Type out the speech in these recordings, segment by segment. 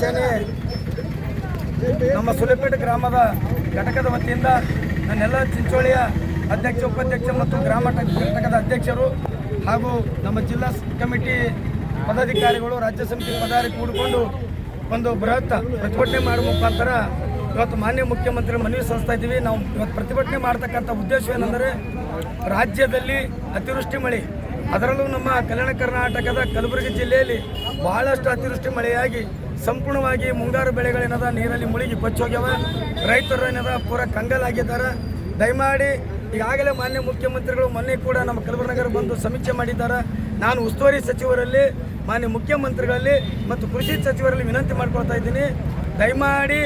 ಸೇನೆ ನಮ್ಮ ಸುಲೆಪೇಟೆ ಗ್ರಾಮದ ಘಟಕದ ವತಿಯಿಂದ ನನ್ನೆಲ್ಲ ಚಿಂಚೋಳಿಯ ಅಧ್ಯಕ್ಷ, ಉಪಾಧ್ಯಕ್ಷ ಮತ್ತು ಗ್ರಾಮ ಘಟಕದ ಅಧ್ಯಕ್ಷರು ಹಾಗೂ ನಮ್ಮ ಜಿಲ್ಲಾ ಕಮಿಟಿ ಪದಾಧಿಕಾರಿಗಳು ರಾಜ್ಯ ಸಮಿತಿ ಪದಾರಿ ಕೂಡಿಕೊಂಡು ಒಂದು ಬೃಹತ್ ಪ್ರತಿಭಟನೆ ಮಾಡುವ ಮುಖಾಂತರ ಇವತ್ತು ಮಾನ್ಯ ಮುಖ್ಯಮಂತ್ರಿ ಮನವಿ ಸಲ್ಲಿಸ್ತಾ ಇದ್ದೀವಿ. ನಾವು ಇವತ್ತು ಪ್ರತಿಭಟನೆ ಮಾಡ್ತಕ್ಕಂಥ ಉದ್ದೇಶ ಏನೆಂದರೆ ರಾಜ್ಯದಲ್ಲಿ ಅತಿವೃಷ್ಟಿ ಮಳೆ. ಅದರಲ್ಲೂ ನಮ್ಮ ಕಲ್ಯಾಣ ಕರ್ನಾಟಕದ ಕಲಬುರಗಿ ಜಿಲ್ಲೆಯಲ್ಲಿ ಬಹಳಷ್ಟು ಅತಿವೃಷ್ಟಿ ಮಳೆಯಾಗಿ ಸಂಪೂರ್ಣವಾಗಿ ಮುಂಗಾರು ಬೆಳೆಗಳೇನದ, ನೀರಲ್ಲಿ ಮುಳುಗಿ ಕೊಚ್ಚೋಗ್ಯವ ರೈತರು ಏನದ, ಪೂರ ಕಂಗಲಾಗಿದ್ದಾರೆ. ದಯಮಾಡಿ ಈಗಾಗಲೇ ಮಾನ್ಯ ಮುಖ್ಯಮಂತ್ರಿಗಳು ಮೊನ್ನೆ ಕೂಡ ನಮ್ಮ ಕಲಬುರಗಿ ನಗರ ಬಂದು ಸಮೀಕ್ಷೆ ಮಾಡಿದ್ದಾರೆ. ನಾನು ಉಸ್ತುವಾರಿ ಸಚಿವರಲ್ಲಿ, ಮಾನ್ಯ ಮುಖ್ಯಮಂತ್ರಿಗಳಲ್ಲಿ ಮತ್ತು ಕೃಷಿ ಸಚಿವರಲ್ಲಿ ವಿನಂತಿ ಮಾಡ್ಕೊಳ್ತಾ ಇದ್ದೀನಿ. ದಯಮಾಡಿ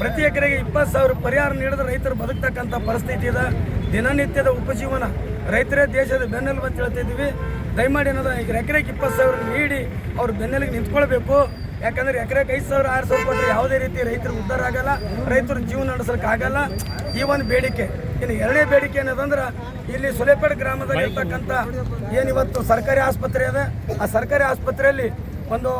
ಪ್ರತಿ ಎಕರೆಗೆ ಇಪ್ಪತ್ತು ಸಾವಿರ ಪರಿಹಾರ ನೀಡಿದ ರೈತರು ಬದುಕ್ತಕ್ಕಂಥ ಪರಿಸ್ಥಿತಿ ಇದೆ. ದಿನನಿತ್ಯದ ಉಪಜೀವನ ರೈತರೇ ದೇಶದ ಬೆನ್ನೆಲುಬು ಅಂತ ಹೇಳ್ತಾ ಇದ್ದೀವಿ. ದಯಮಾಡಿ ಅನ್ನೋದು ಈಗ ಎಕರೆಗೆ ಇಪ್ಪತ್ತು ಸಾವಿರ ನೀಡಿ ಅವ್ರ ಬೆನ್ನೆಲಿಗೆ ನಿಂತ್ಕೊಳ್ಬೇಕು. ಯಾಕಂದ್ರೆ ಎಕರೆಗೆ ಐದು ಸಾವಿರ ಆರು ಸಾವಿರ ಕೊಟ್ಟರೆ ಯಾವುದೇ ರೀತಿ ರೈತರು ಉದ್ಧಾರ ಆಗಲ್ಲ, ರೈತರು ಜೀವನ ನಡೆಸೋಕೆ ಆಗಲ್ಲ. ಈ ಒಂದು ಬೇಡಿಕೆ. ಇನ್ನು ಎರಡನೇ ಬೇಡಿಕೆ ಏನದಂದ್ರೆ ಇಲ್ಲಿ ಸುಲೇಪೇಡ್ ಗ್ರಾಮದಲ್ಲಿ ಇರ್ತಕ್ಕಂಥ ಏನಿವತ್ತು ಸರ್ಕಾರಿ ಆಸ್ಪತ್ರೆ ಇದೆ ಆ ಸರ್ಕಾರಿ ಆಸ್ಪತ್ರೆಯಲ್ಲಿ ಒಂದು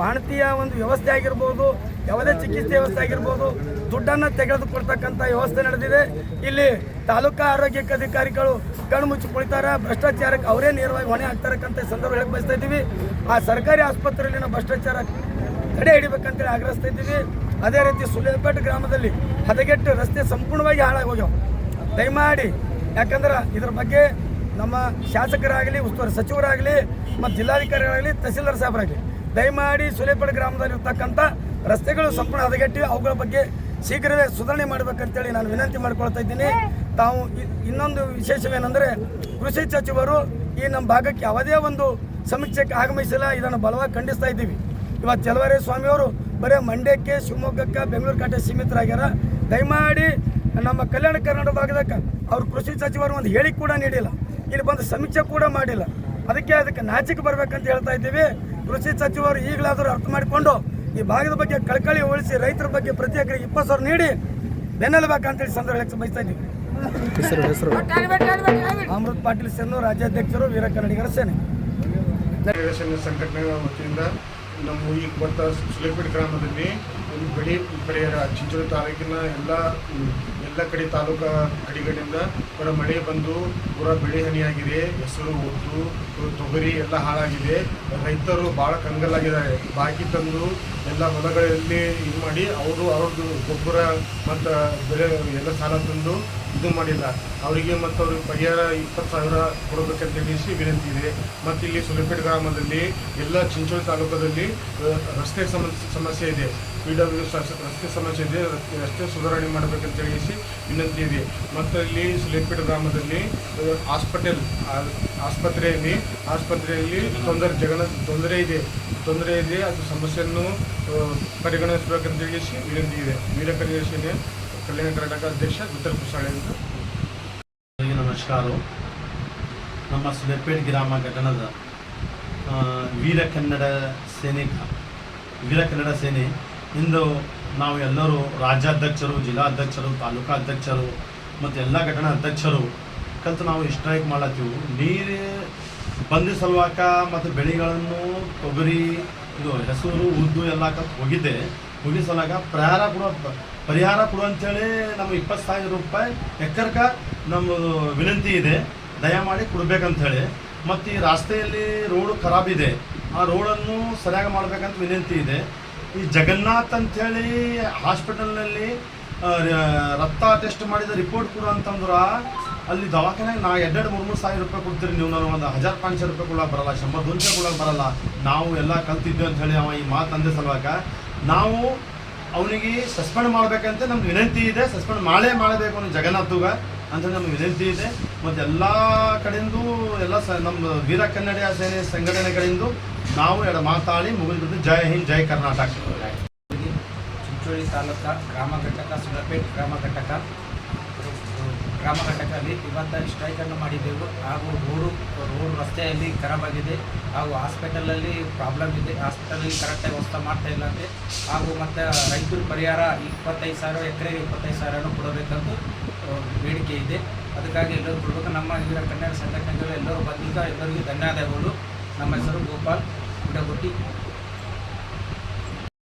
ಬಾಣತಿಯ ಒಂದು ವ್ಯವಸ್ಥೆ ಆಗಿರ್ಬೋದು, ಯಾವುದೇ ಚಿಕಿತ್ಸೆ ವ್ಯವಸ್ಥೆ ಆಗಿರ್ಬೋದು, ದುಡ್ಡನ್ನು ತೆಗೆದುಕೊಡ್ತಕ್ಕಂಥ ವ್ಯವಸ್ಥೆ ನಡೆದಿದೆ. ಇಲ್ಲಿ ತಾಲೂಕಾ ಆರೋಗ್ಯ ಅಧಿಕಾರಿಗಳು ಕಣ್ಣು ಮುಚ್ಚಿ ಕುಳಿತಾರ. ಭ್ರಷ್ಟಾಚಾರಕ್ಕೆ ಅವರೇ ನೇರವಾಗಿ ಹೊಣೆ ಆಗ್ತಾರಕ್ಕಂತ ಸಂದರ್ಭ ಹೇಳಕ್ಕೆ ಬಯಸ್ತಾ ಇದ್ದೀವಿ. ಆ ಸರ್ಕಾರಿ ಆಸ್ಪತ್ರೆಯಲ್ಲಿನ ಭ್ರಷ್ಟಾಚಾರ ತಡೆ ಹಿಡಿಬೇಕಂತೇಳಿ ಆಗ್ರಹಿಸ್ತಾ ಇದ್ದೀವಿ. ಅದೇ ರೀತಿ ಸುಲೇಪೇಟ್ ಗ್ರಾಮದಲ್ಲಿ ಹದಗೆಟ್ಟು ರಸ್ತೆ ಸಂಪೂರ್ಣವಾಗಿ ಹಾಳಾಗಿ ದಯಮಾಡಿ, ಯಾಕಂದ್ರೆ ಇದ್ರ ಬಗ್ಗೆ ನಮ್ಮ ಶಾಸಕರಾಗಲಿ, ಉಸ್ತುವಾರಿ ಸಚಿವರಾಗಲಿ, ಮತ್ತು ಜಿಲ್ಲಾಧಿಕಾರಿಗಳಾಗಲಿ, ತಹಸೀಲ್ದಾರ್ ಸಾಹೇಬರಾಗಲಿ ದಯಮಾಡಿ ಸುಲೇಪೇಟೆ ಗ್ರಾಮದಲ್ಲಿ ಇರ್ತಕ್ಕಂಥ ರಸ್ತೆಗಳು ಸಂಪೂರ್ಣ ಹದಗೆಟ್ಟಿವೆ ಅವುಗಳ ಬಗ್ಗೆ ಶೀಘ್ರವೇ ಸುಧಾರಣೆ ಮಾಡಬೇಕಂತೇಳಿ ನಾನು ವಿನಂತಿ ಮಾಡ್ಕೊಳ್ತಾ ಇದ್ದೀನಿ. ತಾವು ಇನ್ನೊಂದು ವಿಶೇಷವೇನೆಂದರೆ ಕೃಷಿ ಸಚಿವರು ಈ ನಮ್ಮ ಭಾಗಕ್ಕೆ ಯಾವುದೇ ಒಂದು ಸಮೀಕ್ಷೆಗೆ ಆಗಮಿಸಿಲ್ಲ, ಇದನ್ನು ಬಲವಾಗಿ ಖಂಡಿಸ್ತಾ ಇದ್ದೀವಿ. ಇವತ್ತು ಚಲವರೆ ಸ್ವಾಮಿಯವರು ಬರೀ ಮಂಡ್ಯಕ್ಕೆ, ಶಿವಮೊಗ್ಗಕ್ಕೆ, ಬೆಂಗಳೂರು ಕಾಟೆ ಸೀಮಿತರಾಗ್ಯಾರ. ದಯಮಾಡಿ ನಮ್ಮ ಕಲ್ಯಾಣ ಕರ್ನಾಟಕ ಭಾಗದಕ್ಕೆ ಅವ್ರು ಕೃಷಿ ಸಚಿವರು ಒಂದು ಹೇಳಿಕೆ ಕೂಡ ನೀಡಿಲ್ಲ. ಇಲ್ಲಿ ಬಂದು ಸಮೀಕ್ಷೆ ಕೂಡ ಮಾಡಿಲ್ಲ. ಅದಕ್ಕೆ ಅದಕ್ಕೆ ನಾಚಿಕೆ ಬರಬೇಕಂತ ಹೇಳ್ತಾ ಇದ್ದೀವಿ. ಕೃಷಿ ಸಚಿವರು ಈಗಲಾದರೂ ಅರ್ಥ ಮಾಡಿಕೊಂಡು ಈ ಭಾಗದ ಬಗ್ಗೆ ಕಳಕಳಿ ಉಳಿಸಿ ರೈತರ ಬಗ್ಗೆ ಪ್ರತಿ ಎಕರೆ ಇಪ್ಪತ್ತು ಸಾವಿರ ನೀಡಿ ಬೆನ್ನೆಲ್ಲಬೇಕಂತೇಳಿ ಸಂದರ್ಭ ಹೇಳಕ್ಕೆ ಬಯಸ್ತಾ ಇದ್ದೀವಿ ಅಮೃತ್ ಪಾಟೀಲ್ ಸೇನು ರಾಜ್ಯಾಧ್ಯಕ್ಷರು ವೀರ ಕನ್ನಡಿಗರ ಸೇನೆ ಸಂಘಟನೆಗಳ ವತಿಯಿಂದ ನಮ್ಮ ಈ ಬರ್ತಾ ಸ್ಲಿಪಿಡ್ ಗ್ರಾಮದಲ್ಲಿ ಒಂದು ಬೆಳೆ ಪರಿಹಾರ ಚಿಂಚೋಳಿ ತಾಲೂಕಿನ ಎಲ್ಲ ಎಲ್ಲ ಕಡೆ ತಾಲೂಕಾ ಕಡೆಗಳಿಂದ ಕೂಡ ಮಳೆ ಬಂದು ಪೂರ ಬೆಳೆ ಹಾನಿಯಾಗಿದೆ. ಹೆಸರು ಉದ್ದು ತೊಗರಿ ಎಲ್ಲ ಹಾಳಾಗಿದೆ. ರೈತರು ಭಾಳ ಕಂಗಲಾಗಿದ್ದಾರೆ ಬಾಕಿ ತಂದು ಎಲ್ಲ ಹೊಲಗಳಲ್ಲಿ ಇದು ಮಾಡಿ ಅವರು ಅವ್ರದ್ದು ಗೊಬ್ಬರ ಮತ್ತು ಬೆಳೆ ಎಲ್ಲ ಸಾಲ ತಂದು ಇದು ಮಾಡಿಲ್ಲ. ಅವರಿಗೆ ಮತ್ತು ಅವ್ರಿಗೆ ಪರಿಹಾರ ಇಪ್ಪತ್ತು ಸಾವಿರ ಕೊಡಬೇಕಂತ ತಿಳಿಸಿ ವಿನಂತಿ ಇದೆ. ಮತ್ತು ಇಲ್ಲಿ ಸುಲಪೇಟ್ ಗ್ರಾಮದಲ್ಲಿ ಎಲ್ಲ ಚಿಂಚೋಳಿ ತಾಲೂಕದಲ್ಲಿ ರಸ್ತೆ ಸಮಸ್ಯೆ ಸಮಸ್ಯೆ ಇದೆ. ಪಿ ಡಬ್ಲ್ಯೂ ರಸ್ತೆ ಸಮಸ್ಯೆ ಇದೆ ರಸ್ತೆ ಸುಧಾರಣೆ ಮಾಡಬೇಕಂತ ತಿಳಿಸಿ ವಿನಂತಿ ಇದೆ. ಮತ್ತು ಇಲ್ಲಿ ಸುಲೇಪೇಟೆ ಗ್ರಾಮದಲ್ಲಿ ಹಾಸ್ಪಿಟಲ್ ಆಸ್ಪತ್ರೆಯಲ್ಲಿ ಆಸ್ಪತ್ರೆಯಲ್ಲಿ ತೊಂದರೆ ಜಗನ ತೊಂದರೆ ಇದೆ. ತೊಂದರೆ ಇದೆ, ಅದು ಸಮಸ್ಯೆಯನ್ನು ಪರಿಗಣಿಸಬೇಕಂತ ತಿಳಿಸಿ ವಿನಂತಿ ಇದೆ. ವೀರಕನ್ಯ ಸೇನೆ ಕಲ್ಯಾಣ ಕರ್ನಾಟಕ ಅಧ್ಯಕ್ಷ ಉತ್ತರ ಅಂತ. ನಮಸ್ಕಾರ. ನಮ್ಮ ಸುಲೆಪೇಟ್ ಗ್ರಾಮ ಘಟನದ ವೀರ ಕನ್ನಡ ಸೇನೆ, ವೀರ ಕನ್ನಡ ಸೇನೆ ಇಂದು ನಾವು ಎಲ್ಲರೂ ರಾಜ್ಯಾಧ್ಯಕ್ಷರು ಜಿಲ್ಲಾಧ್ಯಕ್ಷರು ತಾಲೂಕಾ ಅಧ್ಯಕ್ಷರು ಮತ್ತು ಎಲ್ಲ ಘಟನಾ ಅಧ್ಯಕ್ಷರು ಕಲ್ತು ನಾವು ಸ್ಟ್ರೈಕ್ ಮಾಡತ್ತೀವಿ. ನೀರು ಬಂದಿ ಸಲುವಾಕ ಮತ್ತು ಬೆಳೆಗಳನ್ನು ತೊಗರಿ, ಇದು ಹೆಸರು, ಉದ್ದು ಎಲ್ಲ ಹೋಗಿದ್ದೆ. ಹೋಗಿ ಸಲುವಾಗ ಪ್ರಹಾರ ಕೊಡುವ ಪರಿಹಾರ ಕೊಡು ಅಂಥೇಳಿ ನಮ್ಮ ಇಪ್ಪತ್ತು ಸಾವಿರ ರೂಪಾಯಿ ಎಕ್ಕರ್ಕ ನಮ್ಮ ವಿನಂತಿ ಇದೆ. ದಯಮಾಡಿ ಕೊಡಬೇಕಂಥೇಳಿ ಮತ್ತು ಈ ರಸ್ತೆಯಲ್ಲಿ ರೋಡು ಖರಾಬಿದೆ ಆ ರೋಡನ್ನು ಸರಿಯಾಗಿ ಮಾಡಬೇಕಂತ ವಿನಂತಿ ಇದೆ. ಈ ಜಗನ್ನಾಥ್ ಅಂಥೇಳಿ ಹಾಸ್ಪಿಟಲ್ನಲ್ಲಿ ರಕ್ತ ಟೆಸ್ಟ್ ಮಾಡಿದ ರಿಪೋರ್ಟ್ ಕೊಡು ಅಂತಂದ್ರೆ, ಅಲ್ಲಿ ದವಾಖಾನೆಗೆ ನಾ ಎರಡೆರಡು, ಮೂರು ಮೂರು ಸಾವಿರ ರೂಪಾಯಿ ಕೊಡ್ತೀರಿ, ನೀವು ನಾನು ಒಂದು ಹಜಾರ್ ಪಾಂಚ್ ರೂಪಾಯಿ ಕೊಡೋಕೆ ಬರಲ್ಲ, ಶಂಬರ್ ರೂಪಾಯಿ ಕೊಡಕ್ಕೆ ಬರಲ್ಲ, ನಾವು ಎಲ್ಲ ಕಲ್ತಿದ್ವಿ ಅಂತ ಹೇಳಿ ಅವ ಈ ಮಾತು ಅಂದೆ ಸಲುವಾಗ. ನಾವು ಅವನಿಗೆ ಸಸ್ಪೆಂಡ್ ಮಾಡಬೇಕಂತ ನಮ್ದು ವಿನಂತಿ ಇದೆ, ಸಸ್ಪೆಂಡ್ ಮಾಡೇ ಮಾಡಬೇಕು ಅನ್ನೋ ಜಗನ್ನಾಥುಗ ಅಂತ ನಮ್ಗೆ ವಿನಂತಿ ಇದೆ. ಮತ್ತು ಎಲ್ಲ ಕಡೆಯಿಂದ ಎಲ್ಲ ಸ ನಮ್ಮ ವೀರ ಕನ್ನಡ ಸೇನೆ ಸಂಘಟನೆ ನಾವು ಎರಡು ಮಾತಾಡಿ ಮುಗಿದ್ಬಿಟ್ಟು ಜಯ ಹಿಂದ್, ಜೈ ಕರ್ನಾಟಕ. ಚಿಂಚೋಳಿ ತಾಲೂಕ ಗ್ರಾಮ ಘಟಕ ಸುಳಪೇಟ್ ಗ್ರಾಮ ಘಟಕ. ಗ್ರಾಮ ಘಟಕದಲ್ಲಿ ಸ್ಟ್ರೈಕ್ ಸ್ಟ್ರೈಕನ್ನು ಮಾಡಿದ್ದೆವು. ಹಾಗೂ ರೋಡು, ರೋಡ್ ರಸ್ತೆಯಲ್ಲಿ ಖರಾಬಾಗಿದೆ ಹಾಗೂ ಹಾಸ್ಪಿಟಲಲ್ಲಿ ಪ್ರಾಬ್ಲಮ್ ಇದೆ. ಹಾಸ್ಪಿಟಲಲ್ಲಿ ಕರೆಕ್ಟಾಗಿ ವ್ಯವಸ್ಥೆ ಮಾಡ್ತಾ ಇಲ್ಲ ಅಂತೆ. ಹಾಗೂ ಮತ್ತು ರೈತರು ಪರಿಹಾರ ಇಪ್ಪತ್ತೈದು ಸಾವಿರ, ಎಕರೆಗೆ ಇಪ್ಪತ್ತೈದು ಸಾವಿರನೂ ಕೊಡಬೇಕಂತ ಬೇಡಿಕೆ ಇದೆ. ಅದಕ್ಕಾಗಿ ಎಲ್ಲರೂ ಕೊಡಬೇಕು. ನಮ್ಮ ಎಲ್ಲ ಕನ್ನಡ ಸಂಘಟನೆಗಳು ಎಲ್ಲರೂ ಬಂದಿದ್ದ ಎಲ್ಲರಿಗೂ ಧನ್ಯವಾದಗಳು. ನಮ್ಮ ಹೆಸರು ಗೋಪಾಲ್ ಗುಡಗುಟ್ಟಿ